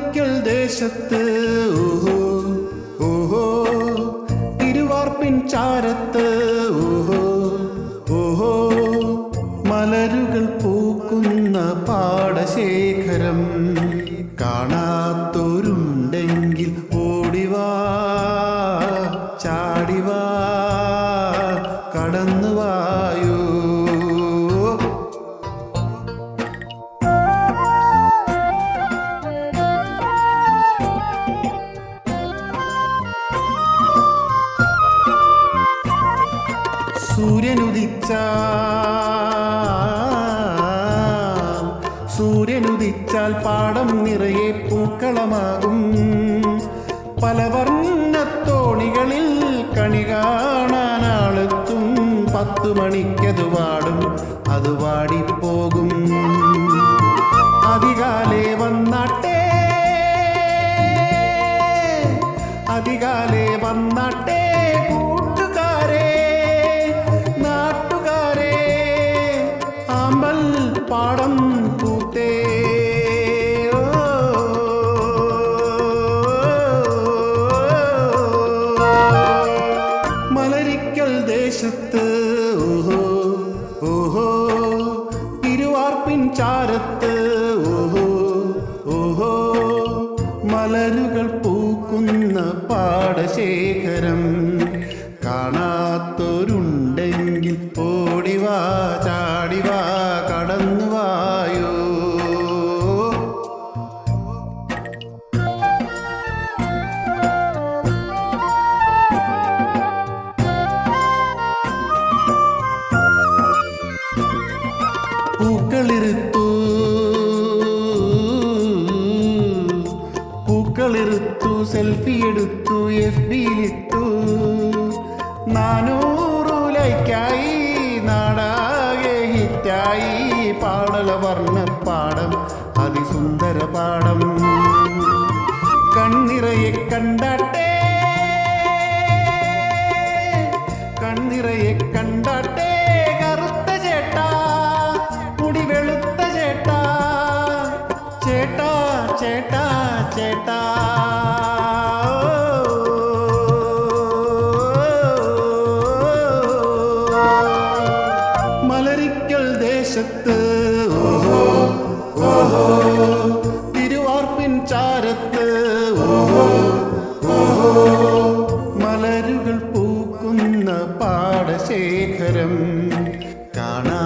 മലരിക്കൽ ദേശത്ത് ഓഹോ ഓഹോ. തിരുവാർപ്പിൻ ചാരത്ത് സൂര്യനുദിച്ചാൽ പാടം നിറയെ പൂക്കളമാകും. പല വർണത്തോണികളിൽ കണി കാണാനാളെത്തും പത്തു മണിക്കത് പാടും അത് പാടിപ്പോകും അതികാലേ വന്നാട്ടെ. അതികാലേ വന്നാട്ടെ. ആമ്പൽ പാടം പൂത്തേ. മലരിക്കൽ തിരുവാർപ്പിൻ മലരുകൾ പൂക്കുന്ന പാടശേഖരം. സെൽഫി എടുത്തു എഫ് ബിയിലിട്ടു നാനൂറു ലൈക്കായി നാടാകെ ഹിറ്റായി. പാടല വർണ പാടം അതിസുന്ദര പാടം. കണ്ണിറയെ കണ്ടാട്ടെ കണ്ണിറയെ കണ്ടാട്ടെ. കറുത്ത ചേട്ടാ മുടി വെളുത്ത ചേട്ടാ. ചേട്ടാ ചേട്ടാ ചേട്ടാ. ദേശത്ത്. തിരുവാർപ്പിൻ ചാരത്ത്. മലരുകൾ പൂക്കുന്ന പാടശേഖരം കാണാ